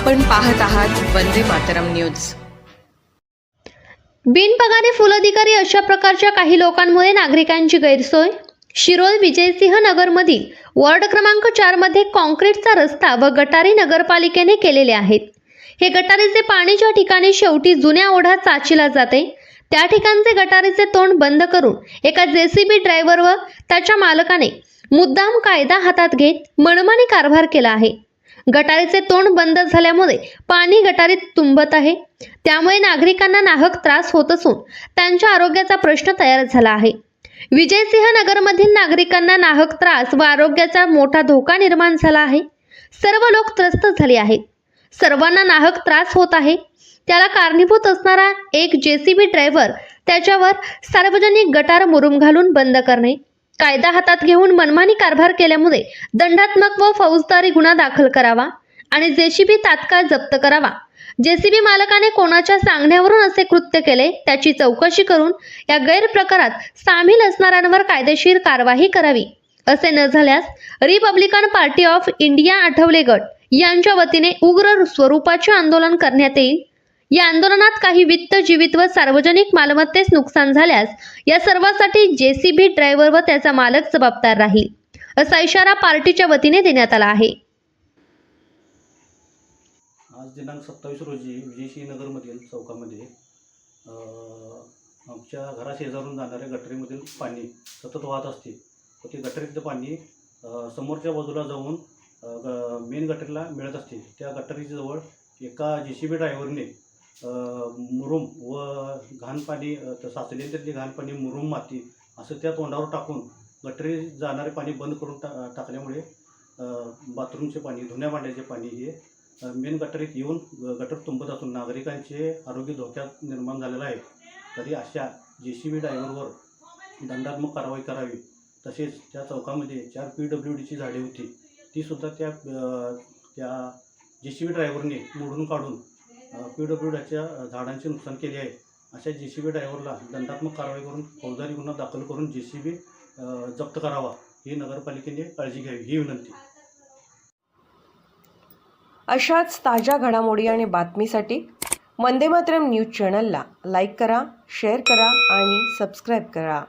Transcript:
आपण पाहत आहात वंदे मातरम न्यूज. बिनपगारी फुल अधिकारी अशा प्रकारच्या काही लोकांमुळे नागरिकांची गैरसोय? शिरोळ विजयसिंह नगरमधील वॉर्ड क्रमांक चारमध्ये कॉन्क्रीटचा रस्ता व गटारी नगरपालिकेने केलेले आहेत. हे गटारीचे पाणी ज्या ठिकाणी शेवटी जुन्या ओढा चाचीला जाते त्या ठिकाणचे गटारीचे तोंड बंद करून एका जेसीबी ड्रायव्हर व त्याच्या मालकाने मुद्दाम कायदा हातात घेत मनमानी कारभार केला आहे. गटारीचे तोंड बंद झाल्यामुळे पाणी गटारीत तुंबत आहे. त्यामुळे नागरिकांना नाहक त्रास होत असून त्यांच्या आरोग्याचा प्रश्न तयार झाला आहे. विजयसिंह नगरमधील नागरिकांना नाहक त्रास व आरोग्याचा मोठा धोका निर्माण झाला आहे. सर्व लोक त्रस्त झाले आहेत. सर्वांना नाहक त्रास होत आहे. त्याला कारणीभूत असणारा एक जेसीबी ड्रायव्हर त्याच्यावर सार्वजनिक गटार मुरुम घालून बंद करणे. कायदा हातात घेऊन मनमानी कारभार केल्यामुळे दंडात्मक व फौजदारी गुन्हा दाखल करावा आणि जेसीबी तात्काळ जप्त करावा. जेसीबी मालकाने कोणाच्या सांगण्यावरून असे कृत्य केले त्याची चौकशी करून या गैरप्रकारात सामील असणाऱ्यांवर कायदेशीर कारवाई करावी असे न झाल्यास Republican party of India Athawale गट यांच्या वतीने उग्र स्वरूपाचे आंदोलन करण्यात येईल. या आंदोलनात काही वित्त जीवित व सार्वजनिक मालमत्तेस नुकसान झाल्यास या सर्वासाठी जेसीबी ड्रायव्हर व त्याचा मालक जबाबदार राहील असा इशारा पार्टीच्या वतीने देण्यात आला आहे. आज दिनांक सत्तावीस रोजी विजयशी नगरमधील चौकामध्ये आमच्या घराशेजारून जाणाऱ्या गटरीमधील पाणी सतत वाहत असते. व ते गटरीचं पाणी समोरच्या बाजूला जाऊन मेन गटरीला मिळत असते. त्या गटरीच्या जवळ एका जे सी बी ड्रायव्हरने मुरुम व घाण पाणी अ, त- साचलेले घाण पाणी मुरुम माती असं त्या तोंडावर टाकून गटरी जाणारे पाणी बंद करून टा टाकल्यामुळे बाथरूमचे पाणी धुण्या भांड्याचे पाणी हे मेन गटरीत येऊन गटर तुंबत असून नागरिकांचे आरोग्य धोक्यात निर्माण झालेलं आहे. तरी अशा जे सी बी ड्रायव्हरवर दंडात्मक कारवाई करावी. तसेच त्या चौकामध्ये चार पी डब्ल्यू डीची झाडे होती. तीसुद्धा त्या त्या जे सी बी ड्रायव्हरने मोडून काढून पी झाडांचे नुकसान केले आहे. अशा जे सी बी ड्रायव्हरला दंडात्मक कारवाई करून फौजदारी गुन्हा दाखल करून जे सी बी जप्त करावा ही नगरपालिकेने काळजी घ्यावी ही विनंती. अशाच ताज्या घडामोडी आणि बातमीसाठी वंदे मातरम न्यूज चॅनलला लाईक करा शेअर करा आणि सबस्क्राईब करा.